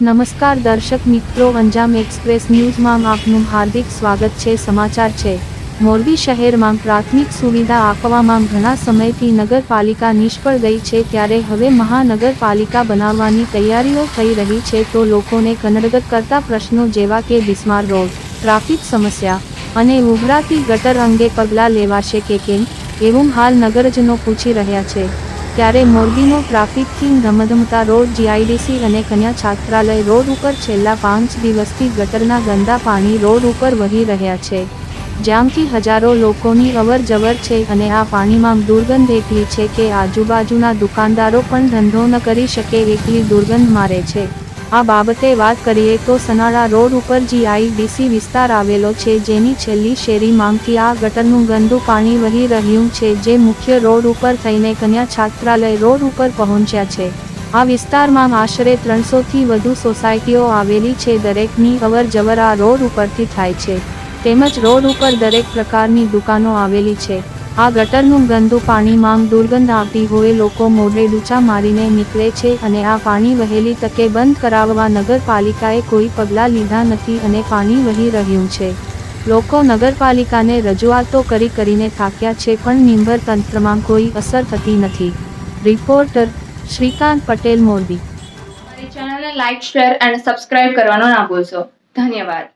નમસ્કાર દર્શક મિત્રો, અંજામ એક્સપ્રેસ ન્યૂઝમાં આપનું હાર્દિક સ્વાગત છે. સમાચાર છે. મોરબી શહેરમાં પ્રાથમિક સુવિધા આપવામાં ઘણા સમયથી નગરપાલિકા નિષ્ફળ ગઈ છે. ત્યારે હવે મહાનગરપાલિકા બનાવવાની તૈયારીઓ થઈ રહી છે તો લોકોને કનડગત કરતા પ્રશ્નો જેવા કે બિસ્માર રોડ, ટ્રાફિક સમસ્યા અને ઉભરાતી ગટર અંગે પગલાં લેવાશે કે કેમ, એવું હાલ નગરજનો પૂછી રહ્યા છે. ત્યારે મોરબીનો ટ્રાફિકથી ધમધમતા રોડ જીઆઈડીસી અને કન્યા છાત્રાલય રોડ ઉપર છેલ્લા પાંચ દિવસથી ગટરના ગંદા પાણી રોડ ઉપર વહી રહ્યા છે. જ્યાંથી હજારો લોકોની અવર જવર છે અને આ પાણીમાં દુર્ગંધ એટલી છે કે આજુબાજુના દુકાનદારો પણ ધંધો ન કરી શકે એટલી દુર્ગંધ મારે છે. આ બાબતે વાત કરીએ તો સનાળા રોડ ઉપર જીઆઈડીસી વિસ્તાર આવેલો છે. જેની છેલ્લી શેરી માંગથી આ ગટરનું ગંદુ પાણી વહી રહ્યું છે. જે મુખ્ય રોડ ઉપર થઈને કન્યા છાત્રાલય રોડ ઉપર પહોંચ્યા છે. આ વિસ્તારમાં આશરે ત્રણસોથી વધુ સોસાયટીઓ આવેલી છે. દરેકની અવર જવર આ રોડ ઉપરથી થાય છે. તેમજ રોડ ઉપર દરેક પ્રકારની દુકાનો આવેલી છે. આ ગટરનું ગંદુ પાણી માંગ દુર્ગંધ આવતી હોય લોકો મોઢે ડૂચા મારીને નીકળે છે અને આ પાણી વહેલી તકે બંધ કરાવવા નગરપાલિકાએ કોઈ પગલાં લીધા નથી અને પાણી વહી રહ્યું છે. લોકો નગરપાલિકાને રજૂઆતો કરી કરીને થાક્યા છે પણ નિંભર તંત્રમાં કોઈ અસર થતી નથી. રિપોર્ટર શ્રીકાંત પટેલ મોરબી. ચેનલને લાઇક શેર અને સબસ્ક્રાઇબ કરવાનો ના ભૂલશો. ધન્યવાદ.